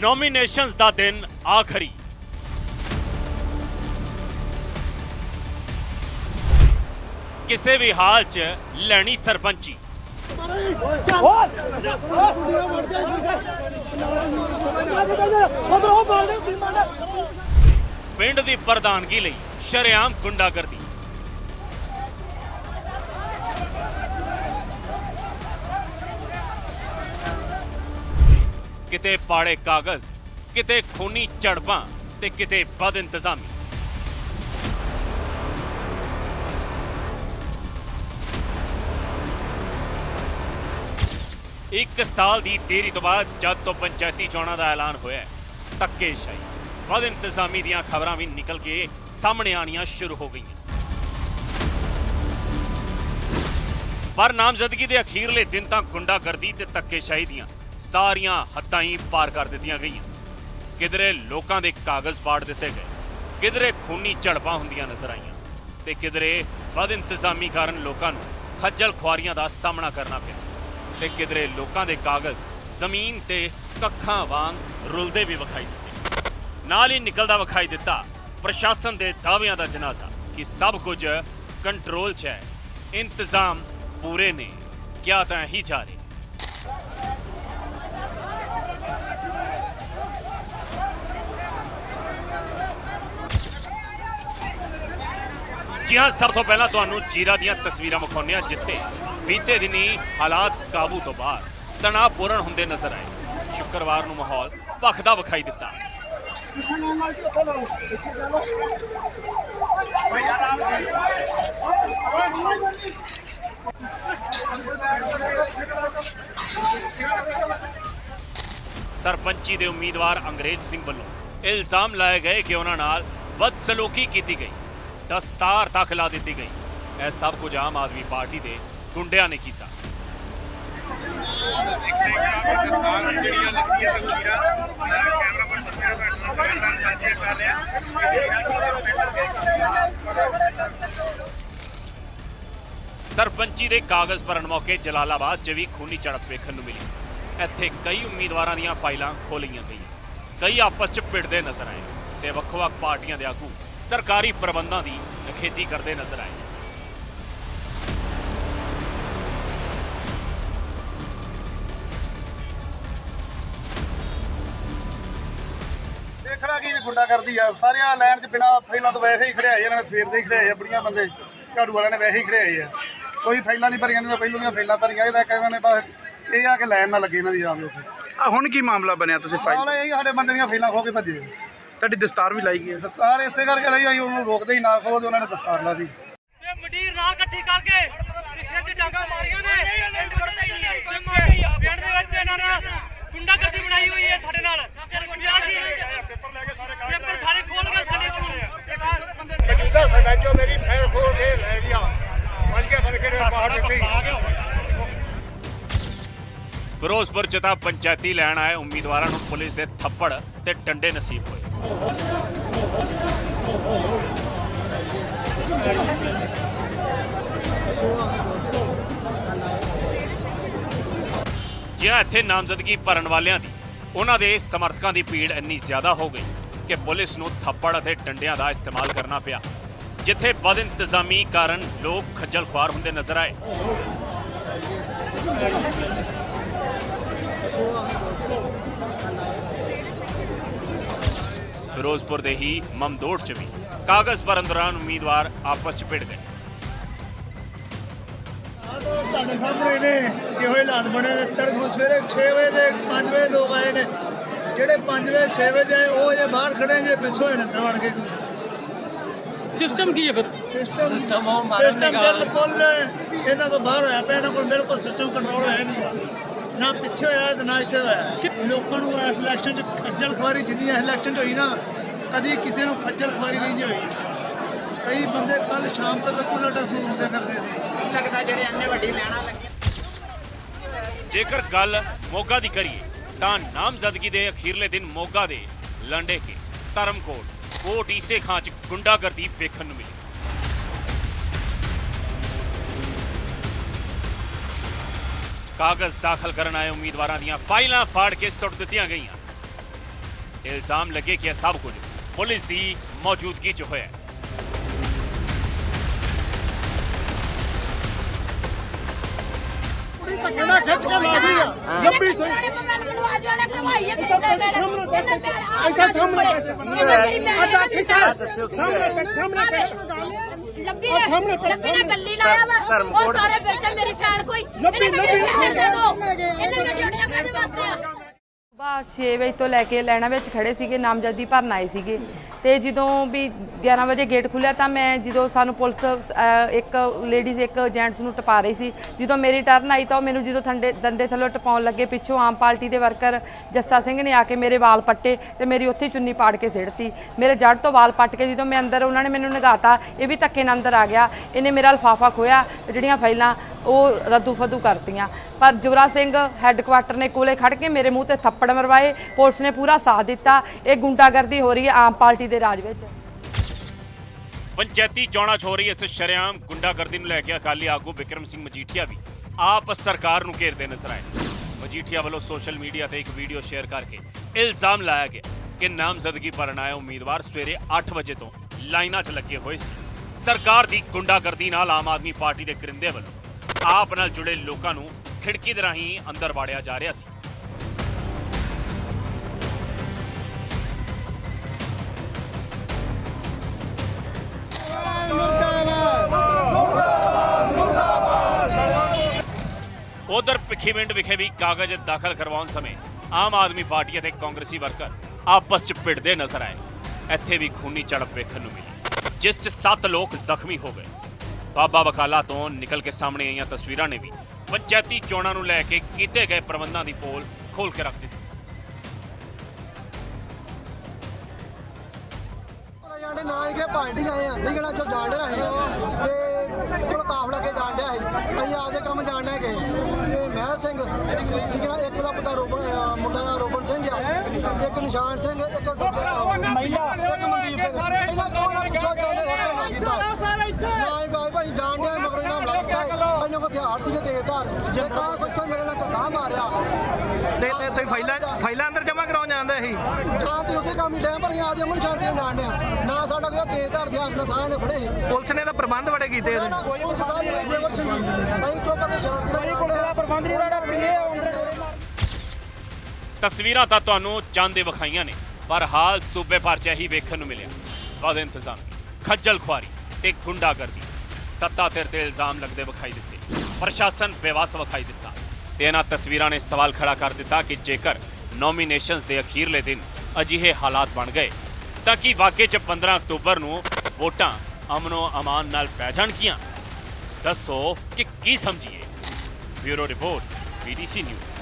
Nominations ਦਾ ਦਿਨ ਆਖਰੀ। ਕਿਸੇ ਵੀ ਹਾਲ 'ਚ ਲੈਣੀ ਸਰਪੰਚੀ। ਪਿੰਡ ਦੀ ਪ੍ਰਧਾਨਗੀ ਲਈ ਸ਼ਰੇਆਮ ਗੁੰਡਾਗਰਦੀ। ਕਿਤੇ ਪਾੜੇ ਕਾਗਜ਼ ਕਿਤੇ ਖੂਨੀ ਝੜਪਾਂ ਤੇ ਕਿਤੇ ਬਦ ਇੰਤਜ਼ਾਮੀ। ਇੱਕ ਸਾਲ ਦੀ ਦੇਰੀ ਤੋਂ ਬਾਅਦ ਜਦ ਤੋਂ ਪੰਚਾਇਤੀ ਚੋਣਾਂ ਦਾ ਐਲਾਨ ਹੋਇਆ ਹੈ, ਧੱਕੇਸ਼ਾਹੀ ਬਦ ਇੰਤਜ਼ਾਮੀ ਦੀਆਂ ਖਬਰਾਂ ਵੀ ਨਿਕਲ ਕੇ ਸਾਹਮਣੇ ਆਣੀਆਂ ਸ਼ੁਰੂ ਹੋ ਗਈਆਂ। ਪਰ ਨਾਮਜ਼ਦਗੀ ਦੇ ਅਖੀਰਲੇ ਦਿਨ ਤਾਂ ਗੁੰਡਾਗਰਦੀ ਤੇ ਧੱਕੇਸ਼ਾਹੀ ਦੀਆਂ। ਸਾਰੀਆਂ ਹੱਦਾਂ ਹੀ ਪਾਰ ਕਰ ਦਿੱਤੀਆਂ ਗਈਆਂ। ਕਿਧਰੇ ਲੋਕਾਂ ਦੇ ਕਾਗਜ਼ ਪਾੜ ਦਿੱਤੇ ਗਏ, ਕਿਧਰੇ ਖੂਨੀ ਝੜਪਾਂ ਹੁੰਦੀਆਂ ਨਜ਼ਰ ਆਈਆਂ ਤੇ ਕਿਧਰੇ ਬਦ ਇੰਤਜ਼ਾਮੀ ਕਾਰਨ ਲੋਕਾਂ ਨੂੰ ਖੱਜਲ ਖੁਆਰੀਆਂ ਦਾ ਸਾਹਮਣਾ ਕਰਨਾ ਪਿਆ ਤੇ ਕਿਧਰੇ ਲੋਕਾਂ ਦੇ ਕਾਗਜ਼ ਜ਼ਮੀਨ ਤੇ ਕੱਖਾਂ ਵਾਂਗ ਰੁਲਦੇ ਵੀ ਵਿਖਾਈ ਦਿੱਤੇ। ਨਾਲ ਹੀ ਨਿਕਲਦਾ ਵਿਖਾਈ ਦਿੱਤਾ ਪ੍ਰਸ਼ਾਸਨ ਦੇ ਦਾਅਵਿਆਂ ਦਾ ਜਨਾਜ਼ਾ ਕਿ ਸਭ ਕੁਝ ਕੰਟਰੋਲ 'ਚ ਹੈ, ਇੰਤਜ਼ਾਮ ਪੂਰੇ ਨੇ, ਕਿਆ ਤਾਂ ਹੀ ਜਾ ਰਹੇ। ਜੀ ਹਾਂ, ਸਭ ਤੋਂ ਪਹਿਲਾਂ ਤੁਹਾਨੂੰ ਜੀਰਾ ਦੀਆਂ ਤਸਵੀਰਾਂ ਵਿਖਾਉਂਦੇ ਹਾਂ, ਜਿੱਥੇ ਬੀਤੇ ਦਿਨੀ ਹਾਲਾਤ ਕਾਬੂ ਤੋਂ ਬਾਹਰ ਤਣਾਅਪੂਰਨ ਹੁੰਦੇ ਨਜ਼ਰ ਆਏ। ਸ਼ੁੱਕਰਵਾਰ ਨੂੰ ਮਾਹੌਲ ਭਖਦਾ ਵਿਖਾਈ ਦਿੱਤਾ। ਸਰਪੰਚੀ ਦੇ ਉਮੀਦਵਾਰ ਅੰਗਰੇਜ਼ ਸਿੰਘ ਵੱਲੋਂ ਇਲਜ਼ਾਮ ਲਾਏ ਗਏ ਕਿ ਉਹਨਾਂ ਨਾਲ ਬਦਸਲੂਕੀ ਕੀਤੀ ਗਈ। ਦਸਤਾਰ ਤੱਕ ਲਾ ਦਿੱਤੀ ਗਈ। ਇਹ ਸਭ ਕੁਝ ਆਮ ਆਦਮੀ ਪਾਰਟੀ ਦੇ ਗੁੰਡਿਆਂ ਨੇ ਕੀਤਾ। ਸਰਪੰਚੀ ਦੇ ਕਾਗਜ਼ ਭਰਨ ਮੌਕੇ ਜਲਾਲਾਬਾਦ 'ਚ ਵੀ ਖੂਨੀ ਝੜਪ ਵੇਖਣ ਨੂੰ ਮਿਲੀ। ਇੱਥੇ ਕਈ ਉਮੀਦਵਾਰਾਂ ਦੀਆਂ ਫਾਈਲਾਂ ਖੋਲੀਆਂ ਗਈਆਂ। ਕਈ ਆਪਸ 'ਚ ਭਿੜਦੇ ਨਜ਼ਰ ਆਏ ਤੇ ਵੱਖ-ਵੱਖ ਪਾਰਟੀਆਂ ਦੇ ਆਗੂ ਸਰਕਾਰੀ ਪ੍ਰਬੰਧਾਂ ਦੀ ਨਿਖੇਧੀ ਕਰਦੇ ਨਜ਼ਰ ਆਏ। ਦੇਖਣਾ ਕੀ ਗੁੰਡਾ ਕਰਦੀ ਆ। ਸਾਰਿਆਂ ਲਾਈਨ 'ਚ ਬਿਨਾ ਫਾਈਲਾਂ ਤੋਂ ਵੈਸੇ ਹੀ ਖੜਿਆਏ ਇਹਨਾਂ ਨੇ ਸਵੇਰ ਦੇ ਹੀ ਖੜਿਆਏ ਆ ਬੜੀਆਂ ਬੰਦੇ। ਝਾੜੂ ਵਾਲਿਆਂ ਨੇ ਵੈਸੇ ਹੀ ਖੜਿਆਏ ਆ। ਕੋਈ ਫਾਈਲਾਂ ਨਹੀਂ ਭਰੀਆਂ ਨਹੀਂ ਤਾਂ ਪਹਿਲੋਂ ਦੀਆਂ ਫਾਈਲਾਂ ਭਰੀਆਂ। ਇਹਦਾ ਕਹਿੰਦੇ ਨੇ ਬਸ ਇਹ ਆ ਕਿ ਲਾਈਨ ਨਾ ਲੱਗੇ ਇਹਨਾਂ ਦੀ ਆਵੇ ਉੱਥੇ। ਆ ਹੁਣ ਕੀ ਮਾਮਲਾ ਬਣਿਆ ਤੁਸੀਂ ਨਾਲ ਫਾਈਲ ਇਹ ਸਾਡੇ ਬੰਦੇ ਦੀਆਂ ਫਾਈਲਾਂ ਖੋ ਕੇ ਭੱਜੇ ਤੁਹਾਡੀ ਦਸਤਾਰ ਵੀ ਲਾਈ ਗਈ ਹੈ? ਦਸਤਾਰ ਇਸੇ ਕਰਕੇ ਰਹੀ ਆਈ ਉਹਨੂੰ ਰੋਕਦੇ ਹੀ ਨਾ ਖੋ ਤੇ ਉਹਨਾਂ ਨੇ ਦਸਤਾਰ ਲਾ ਦੀ। ਤੇ ਮੰਡੀਰ ਨਾ ਇਕੱਠੀ ਕਰਕੇ ਪਿਛਲੇ ਚ ਡਾਂਗਾ ਮਾਰੀਆਂ ਨੇ। ਪਿੰਡ ਦੇ ਵਿੱਚ ਇਹਨਾਂ ਨੇ ਗੁੰਡਾਗਰਦੀ ਬਣਾਈ ਹੋਈ ਹੈ ਸਾਡੇ ਨਾਲ। ਪੇਪਰ ਲੈ ਕੇ ਸਾਰੇ ਪੇਪਰ ਸਾਰੇ ਖੋਲ ਕੇ ਸਾਡੇ ਕੋਲ। ਮੌਜੂਦਾ ਸਰਪੰਚੋ ਮੇਰੀ ਫੈਲ ਖੋ ਕੇ ਲੈ ਗਿਆ। ਵੱਜ ਕੇ ਫੜ ਕੇ ਬਾਹਰ ਦਿੱਤੀ ਫਿਰੋਜ਼ਪੁਰ 'ਚ ਤਾਂ ਪੰਚਾਇਤੀ ਲੈਣ ਆਏ ਉਮੀਦਵਾਰਾਂ ਨੂੰ ਪੁਲਿਸ ਦੇ ਥੱਪੜ ਤੇ ਡੰਡੇ ਨਸੀਬ ਹੋਏ। ਜਿਹਾ ਇੱਥੇ ਨਾਮਜ਼ਦਗੀ ਭਰਨ ਵਾਲਿਆਂ ਦੀ, ਉਹਨਾਂ ਦੇ ਸਮਰਥਕਾਂ ਦੀ ਭੀੜ ਇੰਨੀ ਜ਼ਿਆਦਾ ਹੋ ਗਈ ਕਿ ਪੁਲਿਸ ਨੂੰ ਥੱਪੜ ਅਤੇ ਡੰਡਿਆਂ ਦਾ ਇਸਤੇਮਾਲ ਕਰਨਾ ਪਿਆ, ਜਿੱਥੇ ਬਦ ਇੰਤਜ਼ਾਮੀ ਕਾਰਨ ਲੋਕ ਖੱਜਲ ਖੁਆਰ ਹੁੰਦੇ ਨਜ਼ਰ ਆਏ। ਫਿਰੋਜ਼ਪੁਰ ਦੇ ਹੀ ਮਮਦੋੜ ਚ ਵੀ। ਕਾਗਜ਼ ਭਰਨ ਦੌਰਾਨ ਉਮੀਦਵਾਰ ਆਪਸ ਚ ਭਿੜ ਗਏ। ਤੁਹਾਡੇ ਸਾਹਮਣੇ ਨੇ ਜਿਹੋ ਜਿਹੇ ਹਾਲਾਤ ਬਣੇ ਨੇ। ਤੜਕੋਂ ਸਵੇਰੇ 6 ਵਜੇ ਦੇ 5 ਵਜੇ ਲੋਕ ਆਏ ਨੇ। ਜਿਹੜੇ 5 ਵਜੇ 6 ਵਜੇ ਆਏ ਉਹ ਜੇ ਬਾਹਰ ਖੜੇ ਨੇ ਜਿਹੜੇ ਪਿੱਛੋਂ ਨੇ ਅੰਦਰ ਵੜ ਕੇ। ਸਿਸਟਮ ਕੀ ਹੈ ਫਿਰ? ਸਿਸਟਮ ਸਿਸਟਮ ਉਹ ਸਿਸਟਮ ਬਿਲਕੁਲ ਇਹਨਾਂ ਤੋਂ ਬਾਹਰ ਹੋਇਆ ਪਿਆ ਇਹਨਾਂ ਕੋਲ ਬਿਲਕੁਲ ਸਿਸਟਮ ਕੰਟਰੋਲ ਹੋਇਆ ਨਹੀਂ। ਨਾ ਪਿੱਛੇ ਹੋਇਆ ਤੇ ਨਾ ਇੱਥੇ ਹੋਇਆ। ਲੋਕਾਂ ਨੂੰ ਇਸ ਇਲੈਕਸ਼ਨ 'ਚ ਖੱਜਲ ਖਵਾਰੀ ਜਿੰਨੀ ਇਸ ਇਲੈਕਸ਼ਨ 'ਚ ਹੋਈ ਨਾ ਕਦੀ ਕਿਸੇ ਨੂੰ ਖੱਜਲ ਖਵਾਰੀ ਨਹੀਂ ਜੀ ਹੋਈ। ਕਈ ਬੰਦੇ ਕੱਲ ਸ਼ਾਮ ਤੱਕ ਕੁਲਟਾ ਸੁਣਾਉਂਦੇ ਫਿਰਦੇ ਸੀ। ਜੇਕਰ ਗੱਲ ਮੋਗਾ ਦੀ ਕਰੀਏ ਤਾਂ ਨਾਮਜ਼ਦਗੀ ਦੇ ਅਖੀਰਲੇ ਦਿਨ ਮੋਗਾ ਦੇ ਲੰਡੇ ਕੇ ਧਰਮਕੋਟ ਕੋਟ ਈਸੇ ਖਾਂ ਚ ਗੁੰਡਾਗਰਦੀ ਵੇਖਣ ਨੂੰ ਮਿਲੀ। ਕਾਗਜ਼ ਦਾਖਲ ਕਰਨ ਆਏ ਉਮੀਦਵਾਰਾਂ ਦੀਆਂ ਫਾਈਲਾਂ ਫਾੜ ਕੇ ਸੁੱਟ ਦਿੱਤੀਆਂ ਗਈਆਂ। ਇਲਜ਼ਾਮ ਲੱਗੇ ਕਿ ਇਹ ਸਭ ਕੁਝ ਪੁਲਿਸ ਦੀ ਮੌਜੂਦਗੀ 'ਚ ਹੋਇਆ ਹੈ। ਲੱਭੀ ਸਹੀ। ਲੱਭੀ ਨੇ ਲੱਭੀ ਨੇ ਗੱਲੀ ਲਾਇਆ ਵਾ। ਉਹ ਸਾਰੇ ਬੈਠੇ ਮੇਰੇ ਫੈਨ ਕੋਈ। ਇਹਨਾਂ ਨੇ ਡਿਊਟੀਆਂ ਕਾਹਦੇ ਵਾਸਤੇ ਆ? ਸੁਬਾਹ 6 ਵਜੇ ਤੋਂ ਲੈ ਕੇ ਲੈਣਾ ਵਿੱਚ ਖੜੇ ਸੀਗੇ ਨਾਮਜ਼ਦਗੀ ਭਰਨ ਆਏ ਸੀਗੇ। ਤੇ ਜਦੋਂ ਵੀ 11 ਵਜੇ ਗੇਟ ਖੁੱਲਿਆ ਤਾਂ ਮੈਂ ਜਦੋਂ ਸਾਨੂੰ ਪੁਲਿਸ ਅਹ, ਇੱਕ ਲੇਡੀਜ਼ ਇੱਕ ਜੈਂਟਸ ਨੂੰ ਟਪਾ ਰਹੀ ਸੀ ਜਦੋਂ ਮੇਰੀ ਟਰਨ ਆਈ ਤਾਂ ਉਹ ਮੈਨੂੰ ਜਦੋਂ ਠੰਡੇ ਡੰਡੇ ਥੱਲੋਂ ਟਪਾਉਣ ਲੱਗੇ ਪਿੱਛੋਂ ਆਮ ਪਾਰਟੀ ਦੇ ਵਰਕਰ ਜੱਸਾ ਸਿੰਘ ਨੇ ਆ ਕੇ ਮੇਰੇ ਵਾਲ ਪੱਟੇ ਤੇ ਮੇਰੀ ਉੱਥੇ ਹੀ ਚੁੰਨੀ ਪਾੜ ਕੇ ਸਿੱਟਤੀ ਮੇਰੇ ਜੜ ਤੋਂ ਵਾਲ ਪੱਟ ਕੇ ਜਦੋਂ ਮੈਂ ਅੰਦਰ ਉਹਨਾਂ ਨੇ ਮੈਨੂੰ ਨਗਾਤਾ ਇਹ ਵੀ ਧੱਕੇ ਨਾਲ ਅੰਦਰ ਆ ਗਿਆ। ਇਹਨੇ ਮੇਰਾ ਲਫਾਫਾ ਖੋਇਆ ਤੇ ਜਿਹੜੀਆਂ ਫਾਈਲਾਂ ਉਹ ਰੱਦੂ ਫਦੂ ਕਰਤੀਆਂ। ਪਰ ਜ਼ੁਵਰਾ ਸਿੰਘ ਹੈੱਡਕੁਆਟਰ ਨੇ ਕੋਲੇ ਖੜ ਕੇ ਮੇਰੇ ਮੂੰਹ ਤੇ ਥੱਪੜ ਮਰਵਾਏ, ਪੁਲਿਸ ਨੇ ਪੂਰਾ ਸਾਥ ਦਿੱਤਾ। ਇਹ ਗੁੰਡਾਗਰਦੀ ਹੋ ਰਹੀ ਹੈ ਆਮ ਪਾਰਟੀ ਦੇ ਰਾਜ ਵਿੱਚ। ਪੰਚਾਇਤੀ ਚੋਣਾਂ 'ਚ ਹੋ ਰਹੀ ਇਸ ਸ਼ਰੇਆਮ ਗੁੰਡਾਗਰਦੀ ਨੂੰ ਲੈ ਕੇ ਅਕਾਲੀ ਆਗੂ ਵਿਕਰਮ ਸਿੰਘ ਮਜੀਠੀਆ ਵੀ ਆਪ ਸਰਕਾਰ ਨੂੰ ਘੇਰਦੇ ਨਜ਼ਰ ਆਏ ਮਜੀਠੀਆ ਵੱਲੋਂ ਸੋਸ਼ਲ ਮੀਡੀਆ ਤੇ ਇੱਕ ਵੀਡੀਓ ਸ਼ੇਅਰ ਕਰਕੇ ਇਲਜ਼ਾਮ ਲਾਇਆ ਗਿਆ ਕਿ ਨਾਮਜ਼ਦਗੀ ਭਰਨ ਆਏ ਉਮੀਦਵਾਰ ਸਵੇਰੇ 8 ਵਜੇ ਤੋਂ ਲਾਈਨਾਂ 'ਚ ਲੱਗੇ ਹੋਏ ਸੀ। ਸਰਕਾਰ ਦੀ ਗੁੰਡਾਗਰਦੀ ਨਾਲ ਆਮ ਆਦਮੀ ਪਾਰਟੀ ਦੇ ਕਰਿੰਦੇ ਵੱਲੋਂ ਆਪ ਨਾਲ ਜੁੜੇ ਲੋਕਾਂ ਨੂੰ ਖਿੜਕੀ ਦੇ ਰਾਹੀਂ ਅੰਦਰ ਵਾੜਿਆ ਜਾ ਰਿਹਾ ਸੀ। ਉਧਰ ਭਿੱਖੀਵਿੰਡ ਵਿਖੇ ਵੀ ਕਾਗਜ਼ ਦਾਖਲ ਕਰਵਾਉਣ ਸਮੇਂ ਆਮ ਆਦਮੀ ਪਾਰਟੀ ਅਤੇ ਕਾਂਗਰਸੀ ਵਰਕਰ ਆਪਸ 'ਚ ਭਿੜਦੇ ਨਜ਼ਰ ਆਏ। ਇੱਥੇ ਵੀ ਖੂਨੀ ਝੜਪ ਵੇਖਣ ਨੂੰ ਮਿਲੀ, ਜਿਸ 'ਚ 7 ਲੋਕ ਜ਼ਖਮੀ ਹੋ ਗਏ। ਬਾਬਾ ਬਕਾਲਾ ਤੋਂ ਨਿਕਲ ਕੇ ਸਾਹਮਣੇ ਆਈਆਂ ਤਸਵੀਰਾਂ ਨੇ ਵੀ ਪੰਚਾਇਤੀ ਚੋਣਾਂ ਨੂੰ ਲੈ ਕੇ ਕੀਤੇ ਗਏ ਪ੍ਰਬੰਧਾਂ ਦੀ ਪੋਲ ਖੋਲ ਕੇ ਰੱਖ ਦਿੱਤੀ। ਜਾਂਦੇ ਨਾ ਹੀ ਕਿ ਪਾਰਟੀ ਆਏ ਆ ਨਿਕਲਾ ਜੋ ਜਾਣ ਰਿਹਾ ਤੇ ਕੋਲ ਕਾਫਲਾ ਕੇ ਜਾਣ ਰਿਹਾ ਸੀ। ਅਸੀਂ ਆਪਦੇ ਕੰਮ ਜਾਣ ਰਿਹਾ ਗਏ ਤੇ ਮਹਿਲ ਸਿੰਘ ਠੀਕ ਹੈ ਨਾ, ਇੱਕ ਦਾ ਪਤਾ ਰੋਬਨ ਅਹ ਮੁੰਡਾ ਦਾ ਰੋਬਨ ਸਿੰਘ ਆ। ਇੱਕ ਨਿਸ਼ਾਨ ਸਿੰਘ ਇੱਕ ਸੱਜਾ ਮਈਆ ਇੱਕ ਮਨਦੀਪ ਸਿੰਘ। ਇਹਨਾਂ ਚੋਂ ਨਾ ਪੁੱਛੋ ਜਾਂਦੇ ਹੋਰ ਕੰਮ ਕੀਤਾ। ਨਾ ਹੀ ਗਾਇ ਭਾਈ ਜਾਣ ਰਿਹਾ ਮਗਰ ਇਹਨਾਂ ਲੱਗਦਾ ਇਹਨਾਂ ਕੋ ਹਥਿਆਰ ਸੀਗੇ ਤੇਜ਼ਧਾਰ ਜੇ ਕਾ ਕੋਈ ਇੱਥੇ ਮੇਰੇ ਨਾਲ ਧੱਕਾ ਮਾਰਿਆ। ਤੇ ਤੇ ਤੁਸੀਂ ਫਾਈਲਾਂ ਫਾਈਲਾਂ ਅੰਦਰ ਜਮ੍ਹਾਂ ਕਰਾਉਣ ਜਾਂਦੇ ਸੀ? ਜਾਂ ਤੇ ਉਸੇ ਕੰਮ ਹੀ ਡੈਮ ਪਰ ਆਦੇ ਅਮਨ ਸ਼ਾਂਤੀ ਨਾਲ ਜਾਣ ਡਿਆ। ਨਾ ਸਾਡਾ ਕੋਈ ਤੇਜ਼ਧਾਰ ਦੇ ਹੱਥ ਨਾਲ ਸਾਰਿਆਂ ਨੇ ਫੜੇ ਸੀ। ਪੁਲਿਸ ਨੇ ਤਾਂ ਕੀਤੇ ਇਹਦੇ ਕੋਈ ਸਾਰੀ ਨਹੀਂ ਫੇਵਰ ਸੀ ਅਸੀਂ ਚੁੱਪ ਕਰਕੇ ਸ਼ਾਂਤੀ ਨਾਲ ਕੋਲੇ ਦਾ ਪ੍ਰਬੰਧ ਨਹੀਂ ਸਾਡਾ ਪੀਏ ਤਸਵੀਰਾਂ ਤਾਂ ਤੁਹਾਨੂੰ ਚੰਦ ਦੇ ਵਿਖਾਈਆਂ ਨੇ ਪਰ ਹਾਲ ਸੂਬੇ ਭਰ 'ਚ ਹੀ ਵੇਖਣ ਨੂੰ ਮਿਲਿਆ। ਬਦ ਇੰਤਜ਼ਾਮ ਖੱਜਲ ਖੁਆਰੀ ਤੇ ਗੁੰਡਾਗਰਦੀ। ਸੱਤਾ ਧਿਰ ਤੇ ਇਲਜ਼ਾਮ ਲੱਗਦੇ ਵਿਖਾਈ ਦਿੱਤੇ। ਪ੍ਰਸ਼ਾਸਨ ਬੇਵਸ ਵਿਖਾਈ ਦਿੱਤਾ। ਤੇ ਇਹਨਾਂ ਤਸਵੀਰਾਂ ਨੇ ਸਵਾਲ ਖੜਾ ਕਰ ਦਿੱਤਾ ਕਿ ਜੇਕਰ ਨੋਮੀਨੇਸ਼ਨਸ ਦੇ ਅਖੀਰਲੇ ਦਿਨ ਅਜਿਹੇ ਹਾਲਾਤ ਬਣ ਗਏ ਤਾਂ ਕੀ ਵਾਕਈ 'ਚ 15 ਅਕਤੂਬਰ ਨੂੰ ਵੋਟਾਂ ਅਮਨੋ ਅਮਾਨ ਨਾਲ ਪੈ ਜਾਣਗੀਆਂ। ਦੱਸੋ ਕਿ ਕੀ ਸਮਝੀਏ? Bureau report BDC news